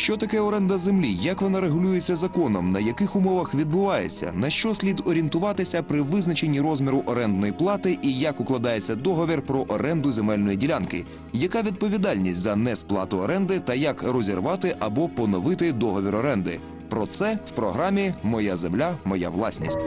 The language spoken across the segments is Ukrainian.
Що таке оренда землі? Як вона регулюється законом? На яких умовах відбувається? На що слід орієнтуватися при визначенні розміру орендної плати і як укладається договір про оренду земельної ділянки? Яка відповідальність за несплату оренди та як розірвати або поновити договір оренди? Про це в програмі Моя земля, моя власність.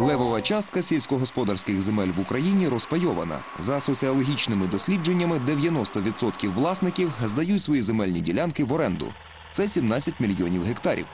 Левова частка сільськогосподарських земель в Україні розпайована. За соціологічними дослідженнями, 90% власників здають свої земельні ділянки в оренду. Це 17 мільйонів гектарів.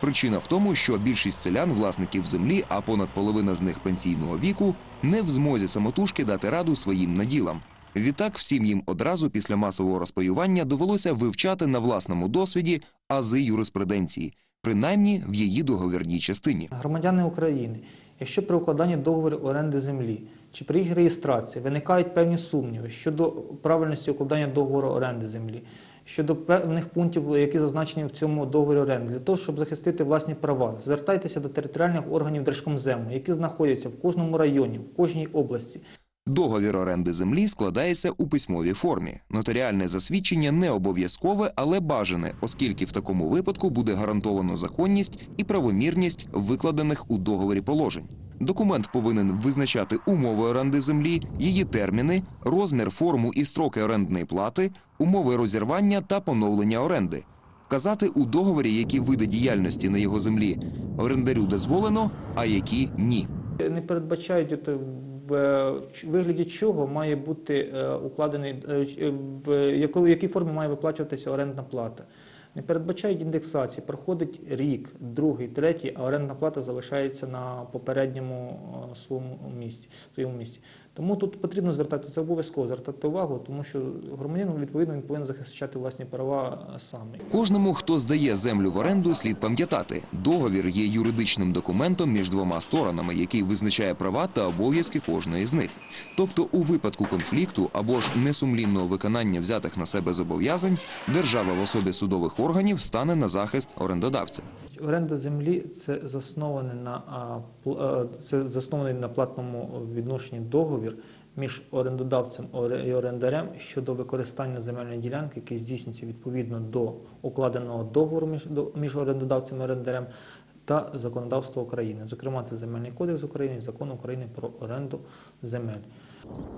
Причина в тому, що більшість селян власників землі, а понад половина з них пенсійного віку, не в змозі самотужки дати раду своїм наділам. Відтак всім їм одразу після масового розпаювання довелося вивчати на власному досвіді ази юриспруденції, принаймні в її договірній частині. Громадяни України, якщо при укладанні договору оренди землі чи при їх реєстрації виникають певні сумніви щодо правильності укладання договору оренди землі, щодо певних пунктів, які зазначені в цьому договорі оренди, для того, щоб захистити власні права, звертайтеся до територіальних органів Держкомзему, які знаходяться в кожному районі, в кожній області. Договір оренди землі складається у письмовій формі. Нотаріальне засвідчення не обов'язкове, але бажане, оскільки в такому випадку буде гарантовано законність і правомірність викладених у договорі положень. Документ повинен визначати умови оренди землі, її терміни, розмір, форму і строки орендної плати, умови розірвання та поновлення оренди. Вказати у договорі, які види діяльності на його землі орендарю дозволено, а які ні. Не передбачають в е, вигляді чого має бути е, укладений е, в якій формі має виплачуватися орендна плата. Не передбачають індексації. Проходить рік, другий, третій, а орендна плата залишається на попередньому е. Своєму місці. Тому тут потрібно звертати це обов'язково звертати увагу, тому що громадянин відповідно він повинен захищати власні права сам. Кожному, хто здає землю в оренду, слід пам'ятати, договір є юридичним документом між двома сторонами, який визначає права та обов'язки кожної з них. Тобто, у випадку конфлікту або ж несумлінного виконання взятих на себе зобов'язань, держава в особі судових органів стане на захист орендодавця. Оренда землі це заснований на це заснований на платному відношенні договір між орендодавцем і орендарем щодо використання земельної ділянки, який здійснюється відповідно до укладеного договору між, між орендодавцем і орендарем та законодавства України. Зокрема, це Земельний кодекс України і Закон України про оренду земель.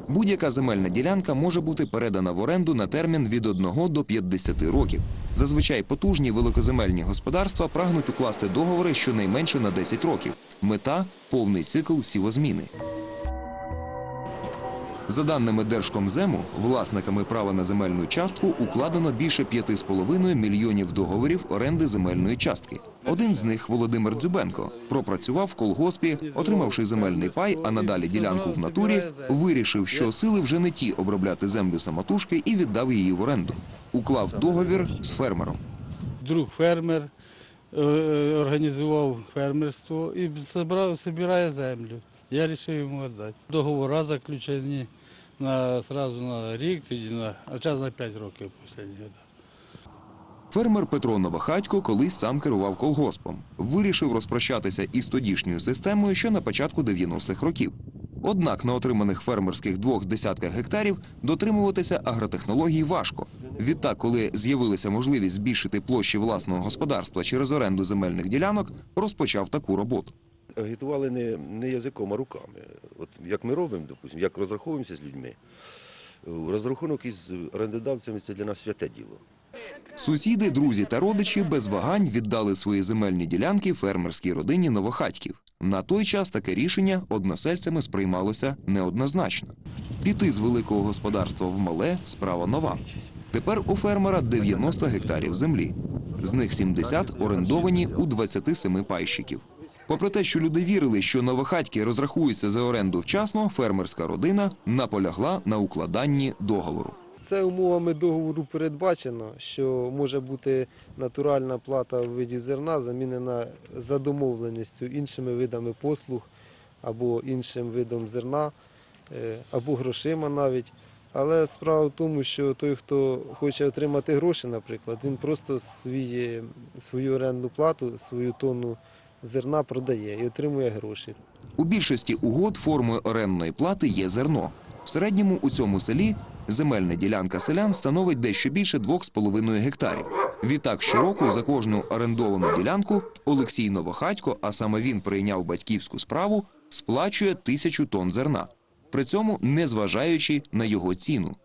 Будь-яка земельна ділянка може бути передана в оренду на термін від 1 до 50 років. Зазвичай потужні великоземельні господарства прагнуть укласти договори щонайменше на 10 років. Мета повний цикл сівозміни. За даними Держкомзему, власниками права на земельну частку укладено більше 5,5 мільйонів договорів оренди земельної частки. Один з них Володимир Дзюбенко пропрацював в колгоспі, отримавши земельний пай, а надалі ділянку в натурі, вирішив, що сили вже не ті обробляти землю самотужки і віддав її в оренду. Уклав договір з фермером. друг фермер, е, організував фермерство і збирає землю. Я вирішив йому віддати. Договори заключені на, сразу на рік, тоді на, а час на 5 років останнього. Фермер Петро Новохатько колись сам керував колгоспом. Вирішив розпрощатися із тодішньою системою ще на початку 90-х років. Однак на отриманих фермерських двох десятках гектарів дотримуватися агротехнологій важко. Відтак, коли з'явилася можливість збільшити площі власного господарства через оренду земельних ділянок, розпочав таку роботу. Агітували не, не язиком, а руками. От як ми робимо, допустимо, як розраховуємося з людьми. Розрахунок із орендодавцями це для нас святе діло. Сусіди, друзі та родичі без вагань віддали свої земельні ділянки фермерській родині Новохатьків. На той час таке рішення односельцями сприймалося неоднозначно. Піти з великого господарства в мале справа нова. Тепер у фермера 90 гектарів землі. З них 70 орендовані у 27 пайщиків. Попри те, що люди вірили, що новохатьки розрахуються за оренду вчасно, фермерська родина наполягла на укладанні договору. Це умовами договору передбачено, що може бути натуральна плата в виді зерна замінена за домовленістю іншими видами послуг або іншим видом зерна, е, або грошима навіть. Але справа в тому, що той, хто хоче отримати гроші, наприклад, він просто свої, свою орендну плату, свою тонну зерна продає і отримує гроші. У більшості угод формою орендної плати є зерно. В середньому у цьому селі земельна ділянка селян становить дещо більше 2,5 гектарів. Відтак щороку за кожну орендовану ділянку Олексій Новохатько, а саме він прийняв батьківську справу, сплачує тисячу тонн зерна, при цьому не зважаючи на його ціну.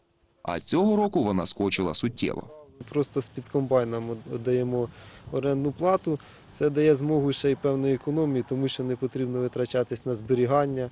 А цього року вона скочила суттєво. Просто з-під комбайном даємо орендну плату. Це дає змогу ще й певної економії, тому що не потрібно витрачатись на зберігання.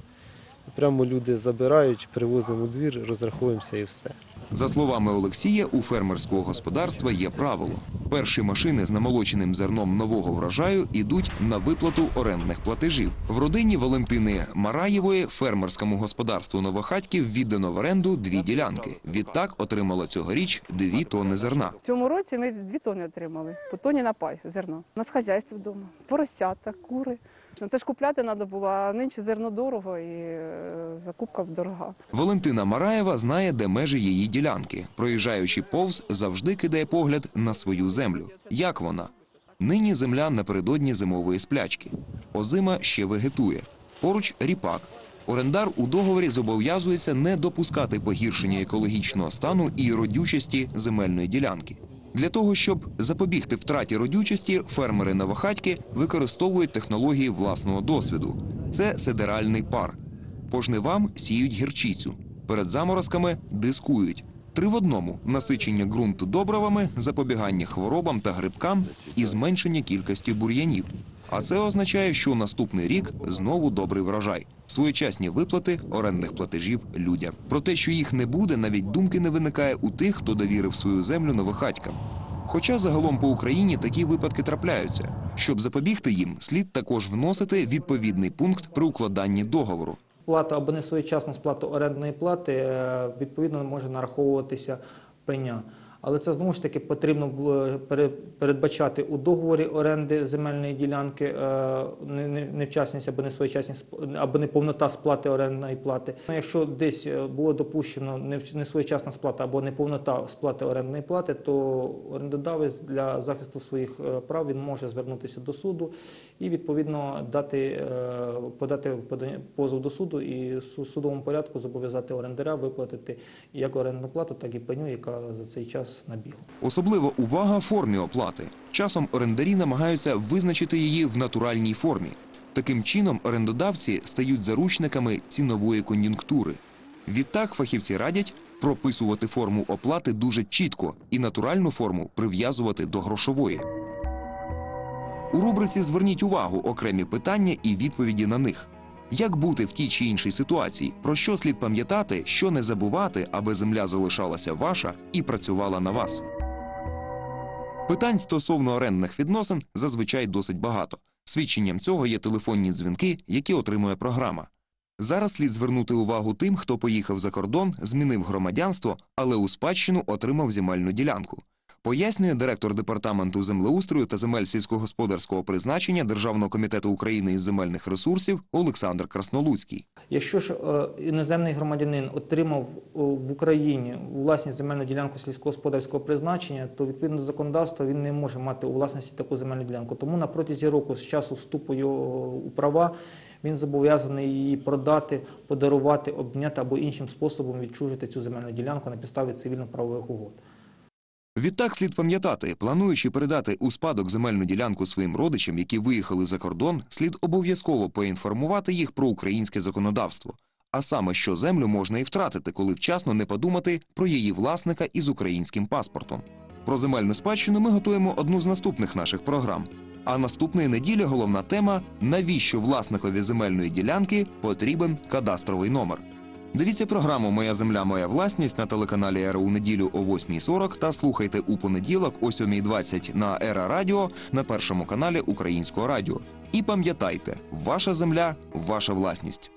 Прямо люди забирають, привозимо у двір, розраховуємося і все. За словами Олексія, у фермерського господарства є правило: перші машини з намолоченим зерном нового врожаю ідуть на виплату орендних платежів. В родині Валентини Мараєвої фермерському господарству Новохатьків віддано в оренду дві ділянки. Відтак отримала цьогоріч дві тонни зерна. Цьому році ми дві тони отримали, по тоні на пай зерна. У нас хазяйство вдома, поросята, кури. Ну, Це ж купляти треба було, а нинче зерно дорого і е, закупка дорога. Валентина Мараєва знає, де межі її ділянки. Проїжджаючи повз, завжди кидає погляд на свою землю. Як вона? Нині земля напередодні зимової сплячки. Озима ще вегетує. Поруч ріпак. Орендар у договорі зобов'язується не допускати погіршення екологічного стану і родючості земельної ділянки. Для того, щоб запобігти втраті родючості, фермери Новохатьки використовують технології власного досвіду. Це седеральний пар. По жнивам сіють гірчицю. Перед заморозками дискують. Три в одному насичення ґрунту добривами, запобігання хворобам та грибкам і зменшення кількості бур'янів. А це означає, що наступний рік знову добрий врожай, своєчасні виплати орендних платежів людям. Про те, що їх не буде, навіть думки не виникає у тих, хто довірив свою землю новохатькам. Хоча загалом по Україні такі випадки трапляються. Щоб запобігти їм, слід також вносити відповідний пункт при укладанні договору. Плата або несвоєчасну сплату орендної плати е, відповідно може нараховуватися пеня. Але це знову ж таки потрібно було передбачати у договорі оренди земельної ділянки е, не- не- невчасність або несвоєчасність сп- або неповнота сплати орендної плати. Ну, Якщо десь е, було допущено несвоєчасна сплата або неповнота сплати орендної плати, то орендодавець для захисту своїх е, прав він може звернутися до суду і відповідно дати е, подати позов до суду і в судовому порядку зобов'язати орендаря виплатити як орендну плату, так і пеню, яка за цей час набігла. Особлива увага формі оплати. Часом орендарі намагаються визначити її в натуральній формі. Таким чином, орендодавці стають заручниками цінової кон'юнктури. Відтак фахівці радять прописувати форму оплати дуже чітко і натуральну форму прив'язувати до грошової. У рубриці Зверніть увагу окремі питання і відповіді на них. Як бути в тій чи іншій ситуації? Про що слід пам'ятати, що не забувати, аби земля залишалася ваша і працювала на вас? Питань стосовно орендних відносин зазвичай досить багато. Свідченням цього є телефонні дзвінки, які отримує програма. Зараз слід звернути увагу тим, хто поїхав за кордон, змінив громадянство, але у спадщину отримав земельну ділянку. Пояснює директор департаменту землеустрою та земель сільськогосподарського призначення Державного комітету України із земельних ресурсів Олександр Краснолуцький. Якщо ж е, іноземний громадянин отримав е, в Україні власність земельну ділянку сільськогосподарського призначення, то відповідно до законодавства він не може мати у власності таку земельну ділянку. Тому на протязі року з часу вступу його у права він зобов'язаний її продати, подарувати, обміняти або іншим способом відчужити цю земельну ділянку на підставі цивільно-правових угод. Відтак слід пам'ятати, плануючи передати у спадок земельну ділянку своїм родичам, які виїхали за кордон, слід обов'язково поінформувати їх про українське законодавство. А саме, що землю можна і втратити, коли вчасно не подумати про її власника із українським паспортом. Про земельну спадщину ми готуємо одну з наступних наших програм. А наступної неділі головна тема навіщо власникові земельної ділянки потрібен кадастровий номер. Дивіться програму Моя земля, моя власність на телеканалі Ера у неділю о 8.40 та слухайте у понеділок о 7.20 на Ера Радіо на першому каналі Українського радіо. І пам'ятайте, ваша земля ваша власність.